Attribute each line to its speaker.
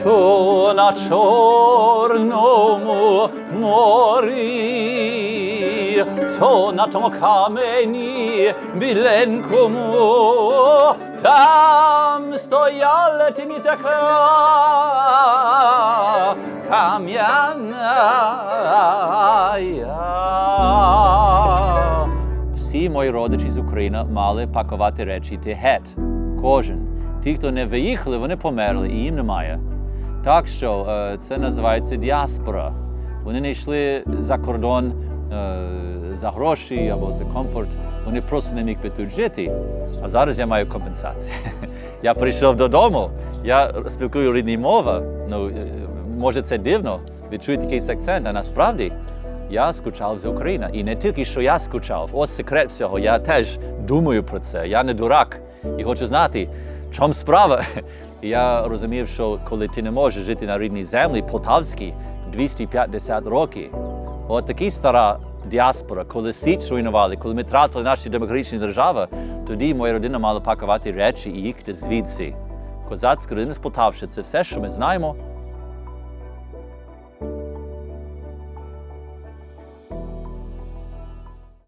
Speaker 1: що на Чорному морі, то на тому камені біленькому, там стояла тінісяка кам'яна. Всі мої родичі з України мали пакувати речі геть. Кожен. Ті, хто не виїхали, вони померли, і їм немає. Так що е, це називається діаспора. Вони не йшли за кордон е, за гроші або за комфорт. Вони просто не міг би тут жити. А зараз я маю компенсацію. Я прийшов додому, я спілкую рідні мови. Ну, е, може, це дивно, чуєте якийсь акцент, а насправді я скучав за Україною. І не тільки що я скучав, ось секрет всього. Я теж думаю про це. Я не дурак і хочу знати, в чому справа. І я розумів, що коли ти не можеш жити на рідній землі, полтавській, 250 років, от така стара діаспора, коли Січ руйнували, коли ми тратили наші демократичні держави, тоді моя родина мала пакувати речі і їхати звідси. Козацька родина з Полтавщини – це все, що ми знаємо,